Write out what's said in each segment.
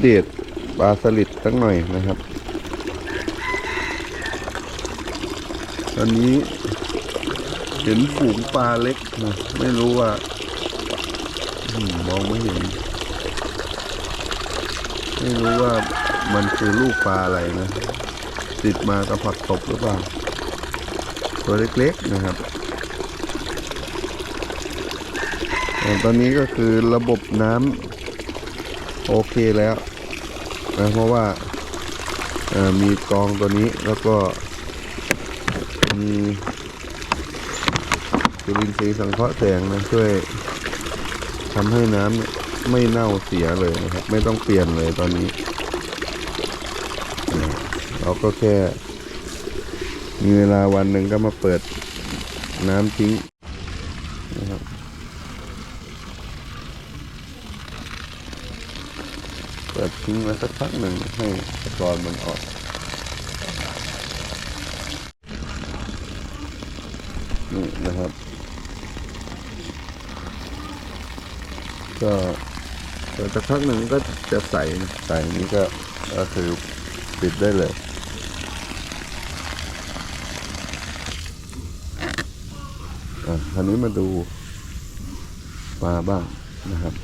เดตปลาสลิดสักหน่อยนะครับ ตอนนี้เห็นฝูงปลาเล็กนะ ไม่รู้ว่ามองไม่เห็น ไม่รู้ว่ามันคือลูกปลาอะไรนะ ติดมากับผักตบหรือเปล่า ตัวเล็กๆนะครับตอนนี้ก็คือระบบน้ำ โอเคแล้วนะเพราะว่ามีกองตัวนี้แล้วก็มีจุลินทรีย์สังเคราะห์แสงนะช่วยทำให้น้ำเนี่ยไม่เน่าเสียเลยนะครับ ไม่ต้องเปลี่ยนเลยตอนนี้ เราก็แค่ มีเวลาวันหนึ่งก็มาเปิดน้ำทิ้ง ทิ้งไว้สักพักหนึ่งให้ตะกอนมันออกนี่นะครับ ก็เปิดสักพักหนึ่งก็จะใสนะใสนี้ก็ก็คือปิดได้เลยอะคราวนี้มาดูปลาบ้างนะครับ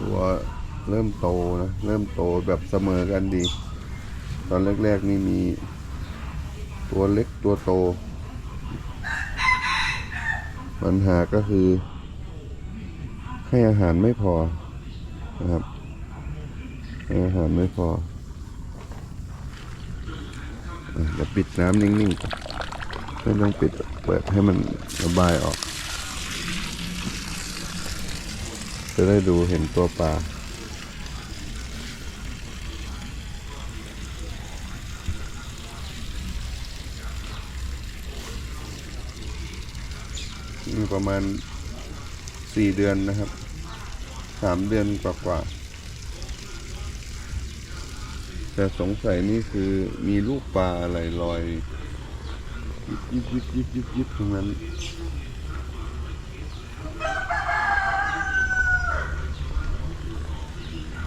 ตัว เริ่มโตนะ เริ่มโตแบบเสมอกันดี ตอนแรกๆนี่มีตัวเล็กตัวโต ปัญหาก็คือ ให้อาหารไม่พอนะครับให้อาหารไม่พอเดี๋ยวปิดน้ำนิ่งๆก่อนไม่ต้องปิดเปิดให้มันระบายออก จะได้ดูเห็นตัวปลา มี ประมาณสี่เดือนนะครับสามเดือนกว่าๆแต่สงสัยนี่คือมีลูกปลาอะไรลอย ยิบยิบยิบยิบยิบตรงนั้น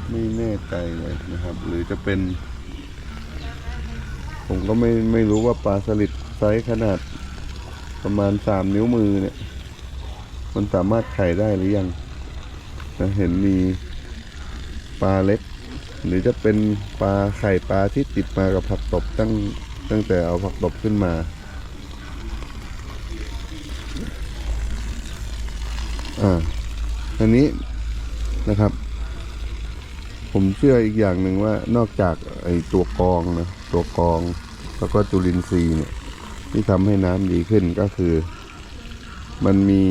ไม่แน่ใจเลยนะครับ หรือจะเป็น ผมก็ไม่ไม่รู้ว่าปลาสลิดไซส์ขนาด ประมาณสามนิ้วมือเนี่ย มันสามารถไข่ได้หรือยังนะเห็นมีปลาเล็ก หรือจะเป็นปลาไข่ปลาที่ติดมากับผักตบตั้งตั้งแต่เอาผักตบขึ้นมาอ่าอันนี้นะครับ ผมเชื่ออีกอย่างหนึ่งว่านอกจากไอ้ตัวกองนะตัวกอง แล้วก็จุลินทรีย์เนี่ย ที่ทำให้น้ำดีขึ้นก็คือ มันมี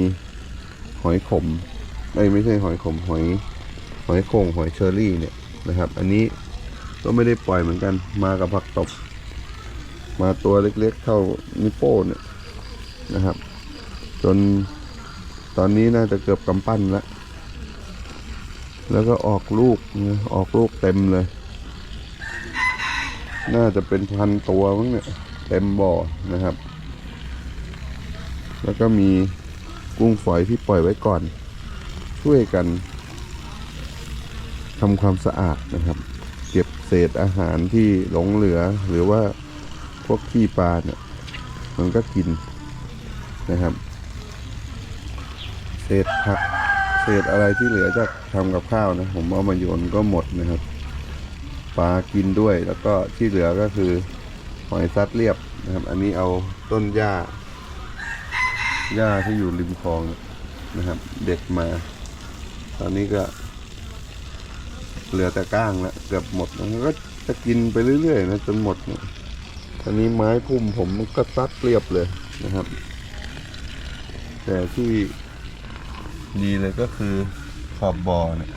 หอยขมไอ้ยไม่ใช่หอยขมหอยหอยโข่งหอยเชอรี่เนี่ยนะครับ อันนี้ก็ไม่ได้ปล่อยเหมือนกัน มากับผักตบ มาตัวเล็กๆเท่านิโป้เนี่ยนะครับ จนตอนนี้น่าจะเกือบกำปั้นแล้วแล้วก็ออกลูกออกลูกเต็มเลย น่าจะเป็นพันตัวมั้งเนี่ย เต็มบ่อนะครับ แล้วก็มีกุ้งฝอยที่ปล่อยไว้ก่อน ช่วยกันทำความสะอาดนะครับ เก็บเศษอาหารที่หลงเหลือหรือว่าพวกขี้ปลาเนี่ยมันก็กินนะครับ เศษผักเศษอะไรที่เหลือจากทำกับข้าวนะ ผมเอามาโยนก็หมดนะครับปลากินด้วยแล้วก็ที่เหลือก็คือ หอยซัดเรียบนะครับ อันนี้เอาต้นหญ้าหญ้าที่อยู่ริมคลองนะครับ เด็ดมา ตอนนี้ก็ เหลือแต่ก้างแล้วเกือบหมดมันก็จะกินไปเรื่อยๆนะจนหมดนะตอนนี้ไม้พุ่มผมก็ซัดเรียบเลยนะครับ แต่ที่ดีเลยก็คือขอบบ่อเนี่ย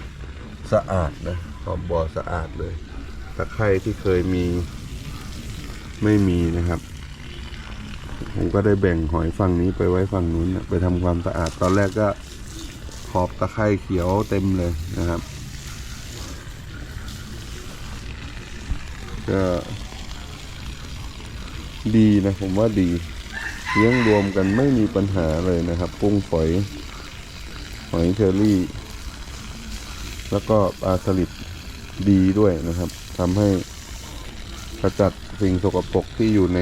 สะอาดนะขอบบ่อสะอาดเลยตะไคร่ที่เคยมี ไม่มีนะครับ ผมก็ได้แบ่งหอยฝั่งนี้ไปไว้ฝั่งนู้นนะไปทำความสะอาดตอนแรกก็ขอบตะไคร่เขียวเต็มเลยนะครับก็ดีนะผมว่าดีเลี้ยงรวมกันไม่มีปัญหาเลยนะครับกุ้งฝอย หอยเชอรี่ แล้วก็ปลาสลิดดีด้วยนะครับทำให้ขจัด สิ่งสกปรกที่อยู่ใน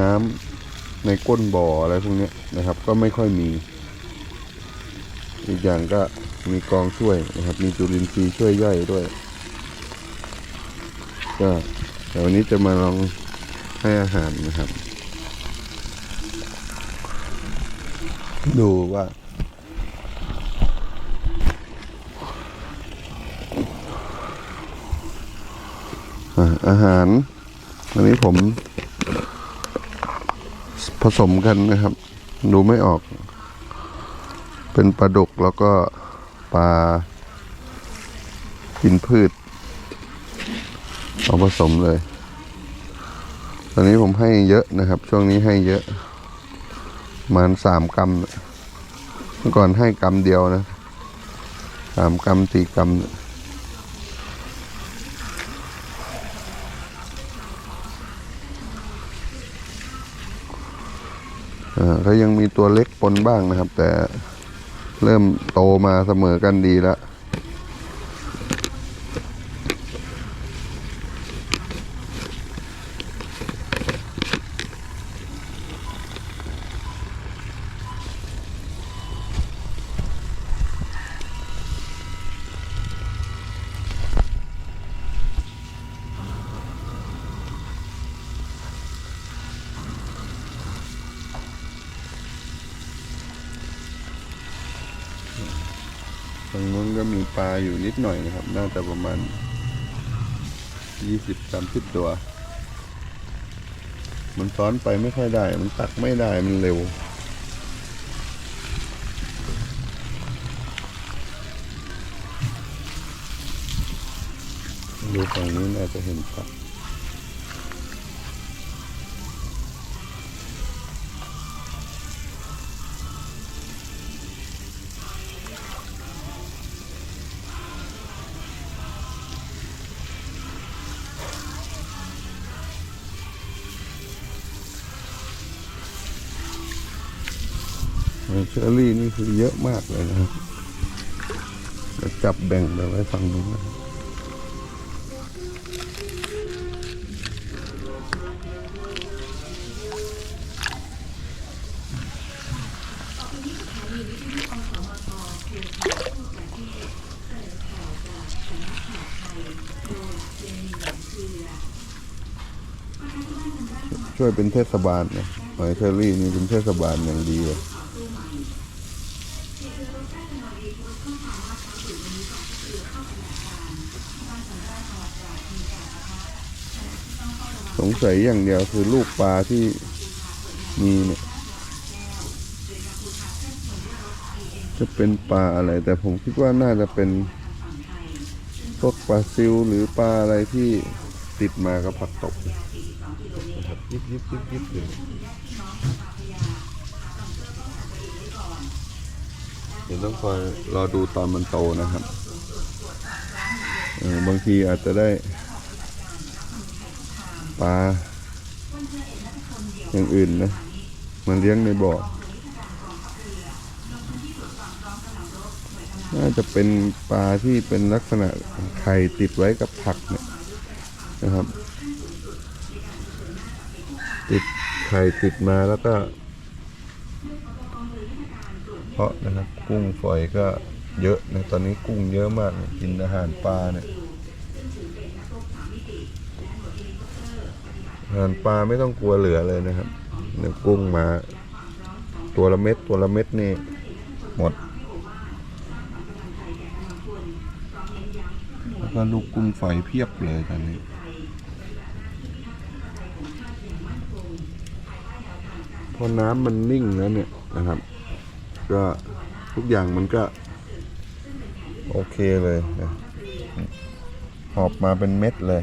น้ำในก้นบ่ออะไรพวกนี้นะครับ ก็ไม่ค่อยมี อีกอย่างก็มีกองช่วยนะครับ มีจุลินทรีย์ช่วยย่อยด้วย ก็เดี๋ยววันนี้จะมาลองให้อาหารนะครับ ดูว่า อาหารอันนี้ผม ผสมกันนะครับ ดูไม่ออก เป็นปลาดุกแล้วก็ปลากินพืชเอาผสมเลย ตอนนี้ผมให้เยอะนะครับ ช่วงนี้ให้เยอะมาณสามกรัมเมื่อก่อนให้กรัมเดียวนะสามกรัมสี่กรัมนะ ก็ยังมีตัวเล็กปนบ้างนะครับ แต่เริ่มโตมาเสมอกันดีแล้ว ตรงนู้นก็มีปลาอยู่นิดหน่อยนะครับ น่าจะประมาณยี่สิบสามสิบตัว มันซ้อนไปไม่ค่อยได้ มันตักไม่ได้มันเร็ว ดูฝั่งนี้น่าจะเห็นปลา เชอรี่นี่คือเยอะมากเลยนะครับจะจับแบ่งไปไว้ฝั่งนู้นนะช่วยเป็นเทศบาลนะหอยเชอรี่นี่เป็นเทศบาลอย่างดีเลย สัยอย่างเดียวคือลูกปลาที่มีเนี่ยจะเป็นปลาอะไร แต่ผมคิดว่าน่าจะเป็นพวกปลาซิวหรือปลาอะไรที่ติดมากับผักตบนะครับยิบยิบยิบยิบเลยเดี๋ยวต้องคอยรอดูตอนมันโตนะครับบางทีอาจจะได้ ปลาอย่างอื่นนะมันเลี้ยงในบ่อน่าจะเป็นปลาที่เป็นลักษณะไข่ติดไว้กับผักเนี่ยนะครับ ติดไข่ติดมาแล้วก็เพราะนะครับกุ้งฝอยก็เยอะนะตอนนี้กุ้งเยอะมาก กินอาหารปลาเนี่ย อาหารปลาไม่ต้องกลัวเหลือเลยนะครับเนื้อกุ้งมา ตัวละเม็ดตัวละเม็ดนี่หมดแล้วก็ลูกกุ้งฝอยเพียบเลยตอนนี้พอน้ำมันนิ่งแล้วเนี่ยนะครับ ก็ทุกอย่างมันก็ โอเคเลยนะหอบมาเป็นเม็ดเลย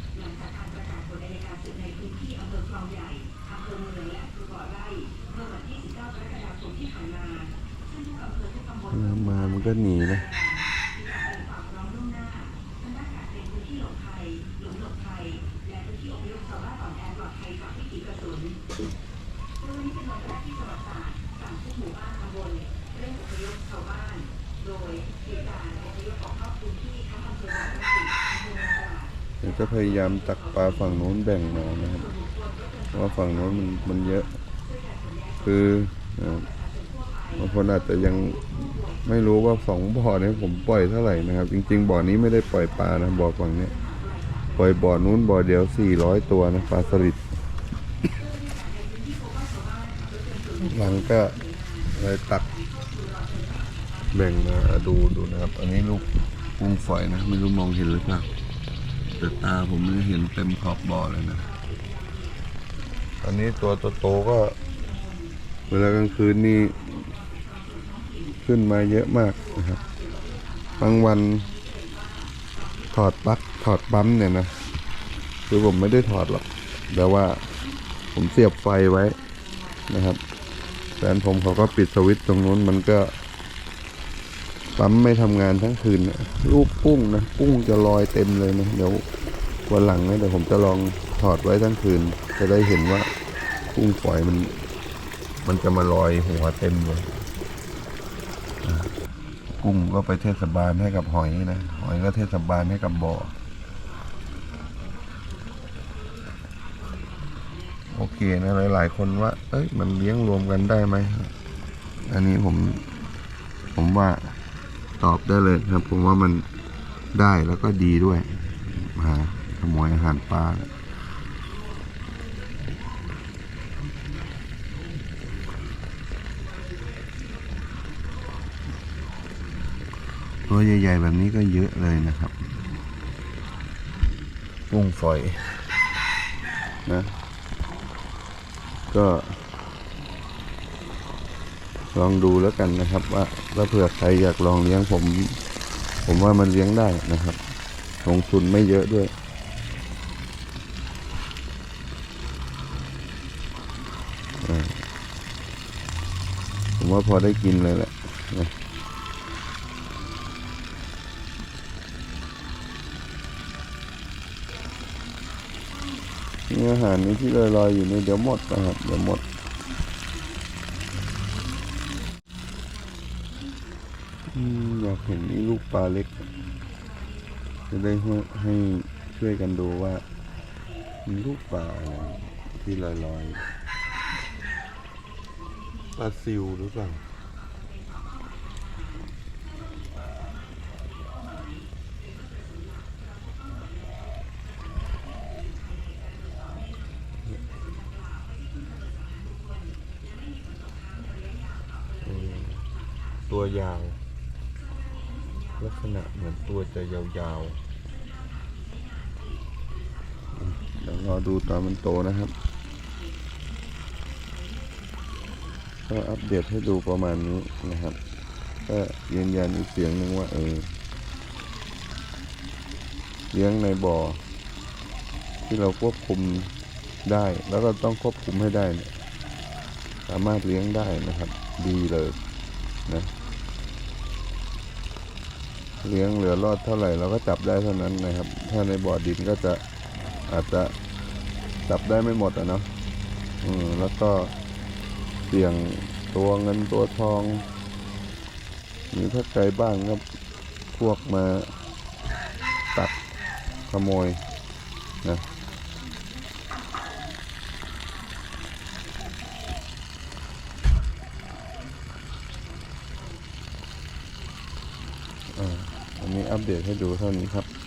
หลังจากการประกาศผลในการศึกในพื้นที่อำเภอคลองใหญ่อำเภอเมืองและอำเภอบ่อไร่เมื่อวันที่ 19 กรกฎาคมที่ผ่านมาซึ่งทุกอำเภอทุกตำบลน้ำมามันก็หนีนะโดยเหตุการณ์อพยพของครอบครัวที่ ดี๋ยวก็พยายามตักปลาฝั่งโน้นแบ่งมานะครับเพราะว่าฝั่งโน้นมันมันเยอะ คือบางคนอาจจะยังไม่รู้ว่าสองบ่อเนี้ผมปล่อยเท่าไหร่นะครับ จริง ๆ บ่อนี้ไม่ได้ปล่อยปลานะบ่อฝั่งนี้ปล่อยบ่อนู้นบ่อเดียวสี่ร้อยตัวนะปลาสลิดหลังก็เลยตักแบ่งมาดูดูนะครับ อันนี้ลูกกุ้งฝอยนะ ไม่รู้มองเห็นหรือเปล่า แต่ตาผมไม่เห็นเต็มขอบบ่อเลยนะ อันนี้ตัวโตๆก็ เวลากลางคืนนี่ขึ้นมาเยอะมากนะครับ บางวันถอดปลั๊กถอดปั๊มเนี่ยนะ คือผมไม่ได้ถอดหรอก แต่ว่าผมเสียบไฟไว้นะครับแฟนผมเขาก็ปิดสวิตช์ตรงนู้นมันก็ ปั๊มไม่ทำงานทั้งคืนนะลูกกุ้งนะกุ้งจะลอยเต็มเลยนะเดี๋ยววันหลังนะเดี๋ยวผมจะลองถอดไว้ทั้งคืน จะได้เห็นว่ากุ้งฝอยมัน มันจะมาลอยหัวเต็มเลย กุ้งก็ไปเทศบาลให้กับหอยนะหอยก็เทศบาลให้กับบ่อโอเคนะหลาย ๆ คนว่า เอ้ยมันเลี้ยงรวมกันได้ไหม อันนี้ผม ผมว่า ตอบได้เลยครับ ผมว่ามันได้แล้วก็ดีด้วยมาขโมยอาหารปลาตัวใหญ่ๆแบบนี้ก็เยอะเลยนะครับกุ้งฝอยนะก็ ลองดูแล้วกันนะครับว่าถ้าเผื่อใครอยากลองเลี้ยงผม ผมว่ามันเลี้ยงได้นะครับ ลงทุนไม่เยอะด้วยผมว่าพอได้กินเลยแหละนะนี่อาหารนี้ที่ลอยๆอยู่นี่เดี๋ยวหมดนะครับเดี๋ยวหมด อยากเห็นนี่ลูกปลาเล็ก จะได้ให้ช่วยกันดูว่าลูกปลาอะไรที่ลอยๆปลาซิวหรือเปล่าตัวยาว ลักษณะเหมือนตัวจะยาวๆเดี๋ยวรอดูตอนมันโตนะครับ ก็อัปเดตให้ดูประมาณนี้นะครับ ก็ยืนยันอีกเสียงหนึ่งว่าเออเลี้ยงในบ่อ ที่เราควบคุมได้ แล้วก็ต้องควบคุมให้ได้ สามารถเลี้ยงได้นะครับ ดีเลยนะ เลี้ยงเหลือรอดเท่าไหร่เราก็จับได้เท่านั้นนะครับ ถ้าในบ่อดินก็จะอาจจะจับได้ไม่หมดอะเนาะอืมแล้วก็เสี่ยงตัวเงินตัวทอง หรือถ้าไกลบ้านก็พวกมาตัดขโมยนะอ่าอันนี้ อัปเดตให้ดูเท่านี้ครับ